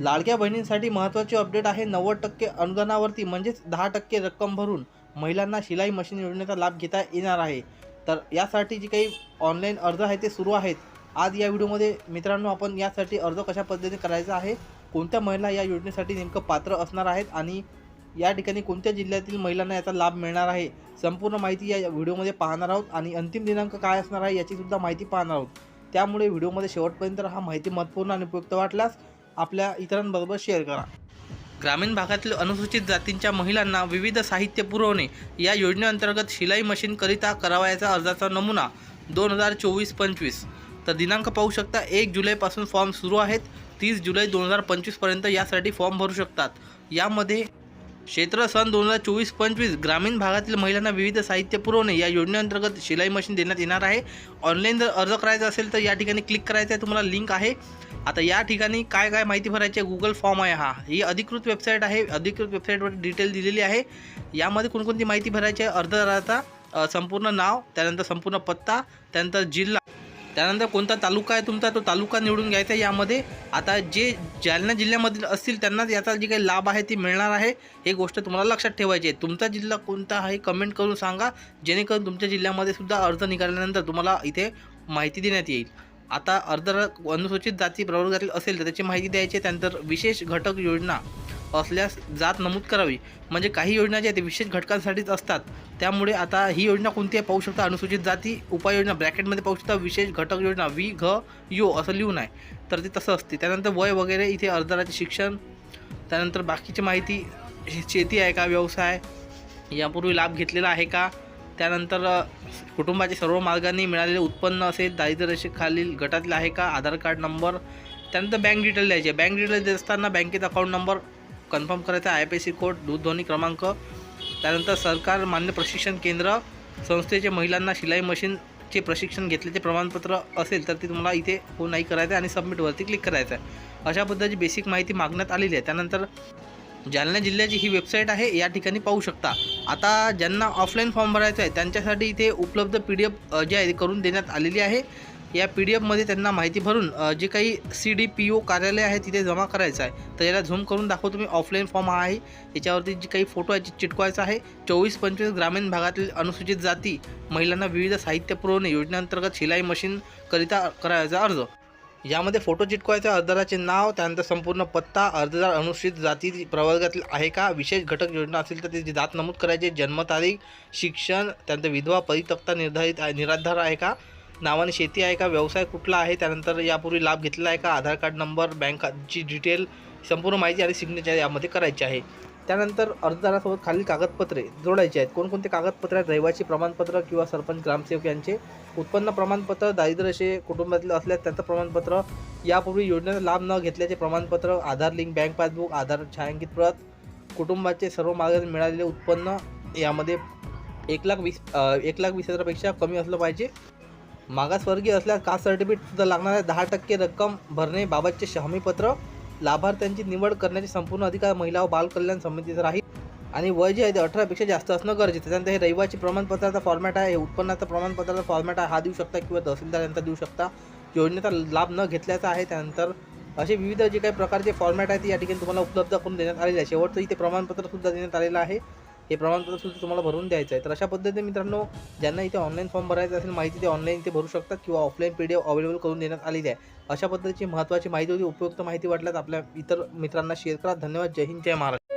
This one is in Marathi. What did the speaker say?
लाडक्या बहिणींसाठी महत्त्वाचे अपडेट आहे नव्वद टक्के अनुदानावरती म्हणजेच दहा टक्के रक्कम भरून महिलांना शिलाई मशीन योजनेचा लाभ घेता येणार आहे. तर यासाठी जी काही ऑनलाईन अर्ज आहे ते सुरू आहेत. आज या व्हिडिओमध्ये मित्रांनो आपण यासाठी अर्ज कशा पद्धतीने करायचा आहे कोणत्या महिला या योजनेसाठी नेमकं पात्र असणार आहेत आणि या ठिकाणी कोणत्या जिल्ह्यातील महिलांना याचा लाभ मिळणार आहे संपूर्ण माहिती या व्हिडिओमध्ये पाहणार आहोत. आणि अंतिम दिनांक काय असणार आहे याचीसुद्धा माहिती पाहणार आहोत. त्यामुळे व्हिडिओमध्ये शेवटपर्यंत हा माहिती महत्त्वपूर्ण आणि उपयुक्त वाटल्यास आपल्या इतरांबरोबर शेअर करा. ग्रामीण भागातील अनुसूचित जातींच्या महिलांना विविध साहित्य पुरवणे या योजनेअंतर्गत शिलाई मशीनकरिता करावयाचा अर्जाचा नमुना दोन हजार चोवीस पंचवीस. तर दिनांक पाहू शकता एक जुलैपासून फॉर्म सुरू आहेत. तीस जुलै दोन हजार पंचवीसपर्यंत यासाठी फॉर्म भरू शकतात. यामध्ये क्षेत्र सन दोन हजार चोवीस पंचवीस ग्रामीण भागातील महिलांना विविध साहित्य पुरवणे या योजनेअंतर्गत शिलाई मशीन देण्यात येणार आहे. ऑनलाईन जर अर्ज करायचा असेल तर या ठिकाणी क्लिक करायचं आहे तुम्हाला लिंक आहे. आता या ठिकाणी काय काय माहिती भरायची आहे? गुगल फॉर्म आहे हा. ही अधिकृत वेबसाईट आहे. अधिकृत वेबसाईटवर डिटेल दिलेली आहे. यामध्ये कोणकोणती माहिती भरायची आहे? अर्जदाराचा संपूर्ण नाव त्यानंतर संपूर्ण पत्ता त्यानंतर जिल्हा त्यानंतर कोणता तालुका आहे तुमचा? तो तालुका निवडून घ्यायचा आहे यामध्ये. आता जे जालना जिल्ह्यामधील असतील त्यांना याचा जे काही लाभ आहे ती मिळणार आहे. हे गोष्ट तुम्हाला लक्षात ठेवायची आहे. तुमचा जिल्हा कोणता आहे कमेंट करून सांगा. जेणेकरून तुमच्या जिल्ह्यामध्ये सुद्धा अर्ज निघाल्यानंतर तुम्हाला इथे माहिती देण्यात येईल. आता अर्ध अनुसूचित जाती प्रवर्गातील असेल तर त्याची माहिती द्यायची आहे. त्यानंतर विशेष घटक योजना असल्यास जात नमूद करावी. म्हणजे काही योजना ज्या आहेत विशेष घटकांसाठीच असतात. त्यामुळे आता ही योजना कोणती आहे? पाहू शकता अनुसूचित जाती उपाययोजना. ब्रॅकेटमध्ये पाहू शकता विशेष घटक योजना वी घ यो असं लिहून आहे. तर ते तसं असते. त्यानंतर वय वगैरे इथे अर्धराचे शिक्षण. त्यानंतर बाकीची माहिती शेती आहे का व्यवसाय? यापूर्वी लाभ घेतलेला आहे का? त्यानंतर कुटुंबाचे सर्व मार्गांनी मिळालेले उत्पन्न असेल दारिद्र्य गटातले आहे का? आधार कार्ड नंबर त्यानंतर बँक डिटेल द्यायचे बँक डिटेल देत असताना बँकेत अकाउंट नंबर कन्फर्म करायचा I P S C code दूरध्वनी क्रमांक त्यानंतर सरकार मान्य प्रशिक्षण केंद्र संस्थेचे महिलांना शिलाई मशीनचे प्रशिक्षण घेतल्याचे प्रमाणपत्र असेल तर ते तुम्हाला इथे हो नाही करायचं आहे आणि सबमिटवरती क्लिक करायचं आहे. अशा पद्धतीची बेसिक माहिती मागण्यात आलेली आहे. त्यानंतर जालना जिल्ह्याची ही वेबसाईट आहे या ठिकाणी पाहू शकता. आता ज्यांना ऑफलाईन फॉर्म भरायचा आहे त्यांच्यासाठी इथे उपलब्ध पी डी एफ जे आहे ते करून देण्यात आलेली आहे. या पी डी एफमध्ये त्यांना माहिती भरून जे काही सी डी पी ओ कार्यालय आहे तिथे जमा करायचं आहे. तर याला झूम करून दाखवतो मी ऑफलाईन फॉर्म हा आहे. याच्यावरती जे काही फोटो आहे चिटकवायचा आहे चोवीस पंचवीस ग्रामीण भागातील अनुसूचित जाती महिलांना विविध साहित्य पुरवणे योजनेअंतर्गत शिलाई मशीनकरिता करायचा अर्ज. यामध्ये फोटो चिटकवायचा अर्जदाराचे नाव त्यानंतर संपूर्ण पत्ता अर्जदार अनुसूचित जाती प्रवर्गातील आहे का? विशेष घटक योजना असेल तर त्याची जात नमूद करायची. जन्मतारीख शिक्षण त्यानंतर विधवा परितक्ता निर्धारित आहे निराधार आहे का? नावाने शेती आहे का? व्यवसाय कुठला आहे? त्यानंतर यापूर्वी लाभ घेतलेला आहे का? आधार कार्ड नंबर बँकाची डिटेल संपूर्ण माहिती आणि सिग्नेचर यामध्ये करायची आहे. त्यानंतर अर्जदारासोबत खालील कागदपत्रे जोडायची आहेत. कोणकोणते कागदपत्रे आहेत? रहिवासी प्रमाणपत्र किंवा सरपंच ग्रामसेवक यांचे उत्पन्न प्रमाणपत्र दारिद्र्यशे कुटुंबातील असल्यास त्याचं प्रमाणपत्र. यापूर्वी योजनेचा लाभ न घेतल्याचे प्रमाणपत्र Aadhaar link bank passbook Aadhaar छायांकित प्रत कुटुंबाचे सर्व मार्गाने मिळालेले उत्पन्न यामध्ये एक लाख वीस एक लाख वीस हजारापेक्षा कमी असलं पाहिजे. मागासवर्गीय असल्यास कास्ट सर्टिफिकेट सुद्धा लागणार आहे. दहा टक्के रक्कम भरणे बाबतचे हमीपत्र लाभार्थ्यांची निवड करण्याचे संपूर्ण अधिकार महिला व बालकल्याण समितीचा राहील. आणि वय जे आहे ते अठरापेक्षा जास्त असणं गरजेचं त्यानंतर हे रहिवासी प्रमाणपत्राचा फॉर्मॅट आहे. उत्पन्नाचा प्रमाणपत्राचा फॉर्मॅट आहे. हा देऊ शकता किंवा तहसीलदार यांचा देऊ शकता. योजनेचा लाभ न घेतल्याचा आहे. त्यानंतर असे विविध जे काही प्रकारचे फॉर्मॅट आहेत ते या ठिकाणी तुम्हाला उपलब्ध करून देण्यात आलेले आहे. शेवटचं इथे प्रमाणपत्रसुद्धा देण्यात आलेलं आहे. हे प्रमाणपत्र सुद्धा तुम्हाला भरून द्यायचं आहे. तर अशा पद्धतीने मित्रांनो ज्यांना इथे ऑनलाईन फॉर्म भरायचा असेल माहिती ते ऑनलाईन इथे भरू शकतात किंवा offline P D F available करून देण्यात आलेली आहे. अशा पद्धतीची महत्त्वाची माहिती होती उपयुक्त माहिती वाटल्यास आपल्या इतर मित्रांना शेअर करा. धन्यवाद. जय हिंद. जय महाराष्ट्र.